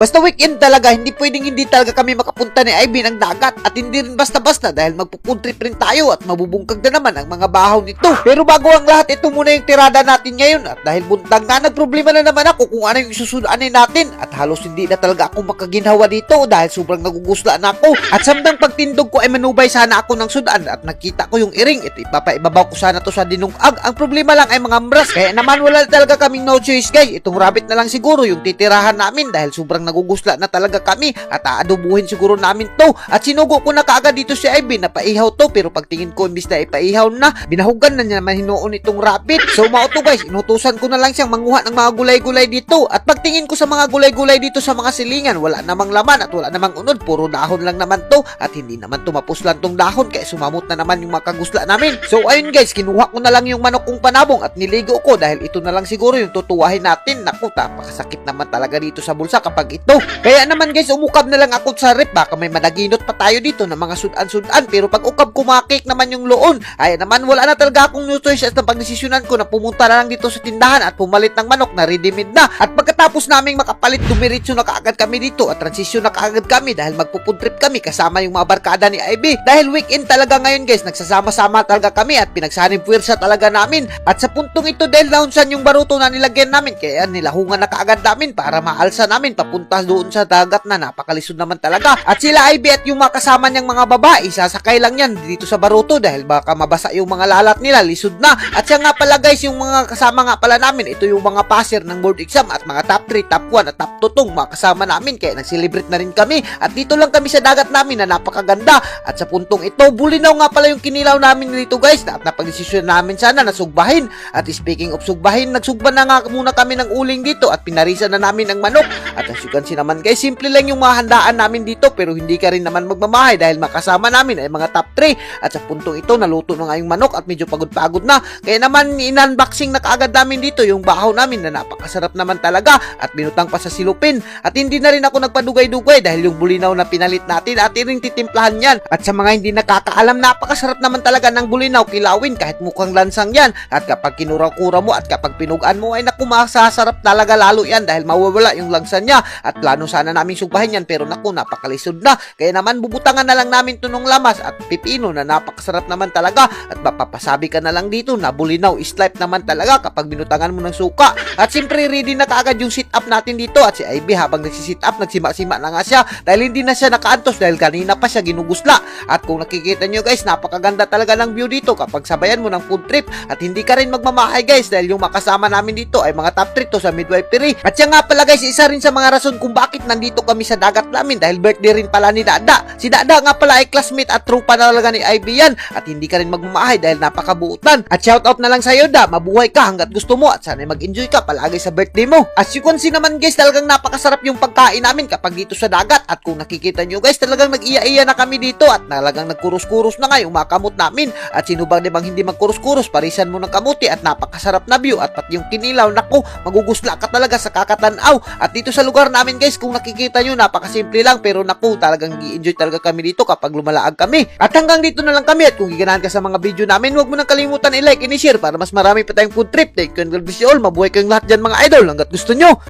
Basta weekend talaga, hindi pwedeng hindi talaga kami makapunta ni Ivy ng dagat at hindi rin basta-basta dahil magpupuntrip rin tayo at mabubungkag na naman ang mga bahaw nito. Pero bago ang lahat, ito muna yung tirada natin ngayon at dahil buntag na, nagproblema na naman ako kung ano yung isusudanin natin at halos hindi na talaga ako makaginhawa dito dahil sobrang nagugusla na ako. At samdang pagtindog ko ay manubay sana ako ng sudan at nakita ko yung iring, ito ipapaibabaw ko sana to sa dinungag. Ang problema lang ay mga mras, kaya naman wala talaga kaming no choice guys. Itong rabbit na lang siguro yung titirahan namin dahil sobrang nagugusla na talaga kami at aadobuhin siguro namin to. At sinugo ko na kaagad dito si Ivy na paihaw to pero pagtingin ko imbis na ipaihaw na, binahugan na niya naman hinuon itong rabbit. So mauto guys, inutusan ko na lang siyang manguha ng mga gulay-gulay dito. At pagtingin ko sa mga gulay-gulay dito sa mga silingan, wala namang laman at wala namang unod, puro dahon lang naman to. At hindi naman tumapos lang tong dahon kaya sumamot na naman yung makagusla namin. So ayun guys, kinuha ko na lang yung manok kong panabong at niligo ko dahil ito na lang siguro yung tutuwahin natin. Naku, napakasakit naman talaga dito sa bulsa kapag ito. Kaya naman guys, umukab na lang ako sa rep. Baka may madaginot pa tayo dito ng mga sudan-sudan. Pero pag ukab kumakik naman yung loon, ay naman wala na talaga akong new choice at pagdesisyonan ko na pumunta na lang dito sa tindahan at pumalit ng manok na ready-made na. At pagkatapos naming makapalit, dumiretso na kaagad kami dito at transition na kaagad kami dahil magpupuntrip kami kasama yung mga barkada ni Ivy. Dahil weekend talaga ngayon guys, nagsasama-sama talaga kami at pinagsanib puwersa talaga namin. At sa puntong ito dahil naunsan yung baruto na nilagyan namin, kaya nilahungan na kaagad namin para maalsa namin papunta doon sa dagat na napakalisod naman talaga. At sila Ivy at yung mga kasama niyang mga babae, sasakay lang yan dito sa baruto dahil baka mabasa yung mga lalat nila, lisod na. At siya nga pala guys, yung mga kasama nga pala namin, ito yung mga passer ng board exam at mga top 3, top 1 at top 2 tong mga kasama namin kaya nag-celebrate na rin kami. At dito lang kami sa dagat namin na napakaganda. At sa puntong ito, bulinaw nga pala yung kinilaw namin dito guys at napag-desisyon namin sana na sugbahin. At speaking of sugbahin, nagsugba na nga muna kami ng uling dito at pinarisan na namin ang manok. At as you can see naman guys, simple lang yung mga handaan namin dito pero hindi ka rin naman magmamahay dahil makasama namin ay mga top 3. At sa puntong ito, naluto na nga yung manok at medyo pagod-pagod na. Kaya naman, in-unboxing na kaagad namin dito yung bahaw namin na napakasarap naman talaga at binutang pa sa silupin. At hindi na rin ako nagpadugay-dugay dahil yung bulinaw na pinalit natin at rin titimplahan yan. At sa mga hindi nakakaalam, napakasarap naman talaga ng bulinaw kilawin kahit mukhang lansang yan. At kapag kinura-kura mo at kapag pinugaan mo ay naku, masasarap talaga lalo yan dahil mawawala yung langsa niya. At plano sana namin subahin yan pero naku, napakalisod na. Kaya naman bubutangan na lang namin to ng lamas at pipino na napakasarap naman talaga. At mapapasabi ka na lang dito na bulinaw is life naman talaga kapag binutangan mo ng suka. At siyempre ready na kaagad yung sit up natin dito at si Ivy habang nagsisit up, nagsima-sima na nga siya dahil hindi na siya nakaantos dahil kanina pa siya ginugusla. At kung nakikita nyo guys, napakaganda talaga ng view dito kapag sabayan mo ng food trip at hindi ka rin magmamahay guys dahil yung makasama namin dito ay mga top 3 to sa midwifery. At siya nga pala guys, isa rin sa mga rason kung bakit nandito kami sa dagat namin dahil birthday rin pala ni Dada. Si Dada nga pala ay classmate at trupa na talaga ni Ivy yan at hindi ka rin magmamahay dahil napakabuutan. At shoutout na lang sa'yo Da, mabuhay ka hanggat gusto mo at sana mag-enjoy ka palagi sa birthday mo. As you can see naman guys, talagang napakasarap yung pagkain namin kapag dito sa dagat at kung nakikita nyo guys, talagang nag-iya-iya na kami dito at talagang nagkurus-kurus na nga yung mga kamot namin. At sino bang di bang hindi magkurus-kurus, parisan mo ng kamuti at napakasarap na view at pati yung kinilaw, naku, magugusla ka talaga sa kakatanaw. At dito sa lugar namin guys, kung nakikita nyo, napakasimple lang pero naku, talagang i-enjoy talaga kami dito kapag lumalaag kami. At hanggang dito na lang kami at kung giganahan ka sa mga video namin, huwag mo nang kalimutan i-like, i-share para mas marami pa tayong food trip. Thank you and God bless you all. Mabuhay kayong lahat dyan mga idol hanggat gusto nyo. 안.